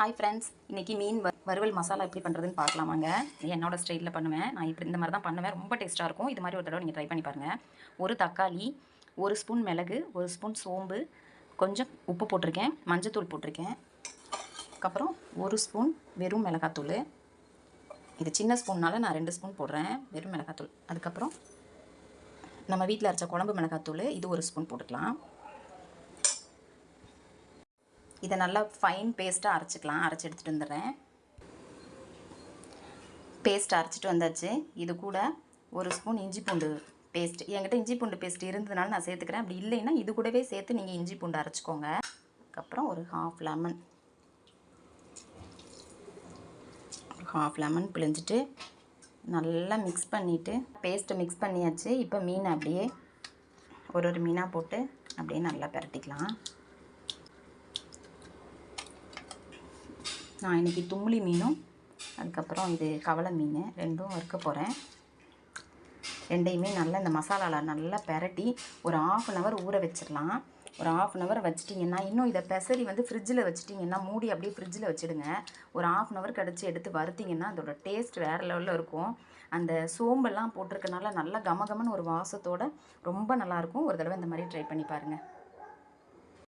Hi friends இன்றைக்கி மீன் வறுவல் மசாலா எப்படி பண்ணுறதுன்னு பார்க்கலாமாங்க. என்னோடய ஸ்டைலில் பண்ணுவேன். நான் இப்படி இந்த மாதிரி தான் பண்ணுவேன். ரொம்ப டேஸ்ட்டாக இருக்கும். இது மாதிரி ஒரு தடவை நீங்கள் ட்ரை பண்ணி பாருங்கள் ஒரு தக்காளி ஒரு ஸ்பூன் மிளகு ஒரு ஸ்பூன் சோம்பு கொஞ்சம் உப்பு போட்டிருக்கேன். மஞ்சத்தூள் போட்டிருக்கேன். அதுக்கப்புறம் ஒரு ஸ்பூன் வெறும் மிளகாத்தூள். இது சின்ன ஸ்பூன்னால நான் ரெண்டு ஸ்பூன் போடுறேன். வெறும் மிளகாத்தூள். அதுக்கப்புறம் நம்ம வீட்டில் அரைச்ச குழம்பு மிளகாத்தூள் இது ஒரு ஸ்பூன் போட்டுக்கலாம். இதை நல்லா ஃபைன் பேஸ்ட்டாக அரைச்சிக்கலாம். அரைச்சி எடுத்துகிட்டு வந்துடுறேன். பேஸ்ட் அரைச்சிட்டு வந்தாச்சு. இது கூட ஒரு ஸ்பூன் இஞ்சி பூண்டு பேஸ்ட் என்கிட்ட இஞ்சி பூண்டு பேஸ்ட் இருந்ததுனால நான் சேர்த்துக்கிறேன். அப்படி இல்லைன்னா இது கூடவே சேர்த்து நீங்கள் இஞ்சி பூண்டு அரைச்சிக்கோங்க. அதுக்கப்புறம் ஒரு ஹாஃப் லெமன் ஒரு ஹாஃப் லெமன் பிழிஞ்சிட்டு நல்லா மிக்ஸ் பண்ணிவிட்டு பேஸ்ட்டை மிக்ஸ் பண்ணியாச்சு. இப்போ மீனை அப்படியே ஒரு ஒரு மீனாக போட்டு அப்படியே நல்லா பிரட்டிக்கலாம். நான் இன்றைக்கி தும்ளி மீனும் அதுக்கப்புறம் இது கவலை மீன் ரெண்டும் வறுக்க போகிறேன் ரெண்டையுமே நல்லா இந்த மசாலாவில் நல்லா பெரட்டி ஒரு ஆஃப் அன் ஹவர் ஊற வச்சிடலாம். ஒரு ஆஃப் அன் ஹவர் வச்சிட்டிங்கன்னா இன்னும் இதை பெசரி வந்து ஃப்ரிட்ஜில் வச்சிட்டிங்கன்னா மூடி அப்படியே ஃப்ரிட்ஜில் வச்சுடுங்க. ஒரு ஆஃப் அன் ஹவர் கடிச்சு எடுத்து வறுத்திங்கன்னா அதோட டேஸ்ட் வேறு லெவலில் இருக்கும். அந்த சோம்பெல்லாம் போட்டிருக்கனால நல்லா கமகமன்னு ஒரு வாசத்தோட ரொம்ப நல்லாயிருக்கும் ஒரு தடவை இந்த மாதிரி ட்ரை பண்ணி பாருங்கள்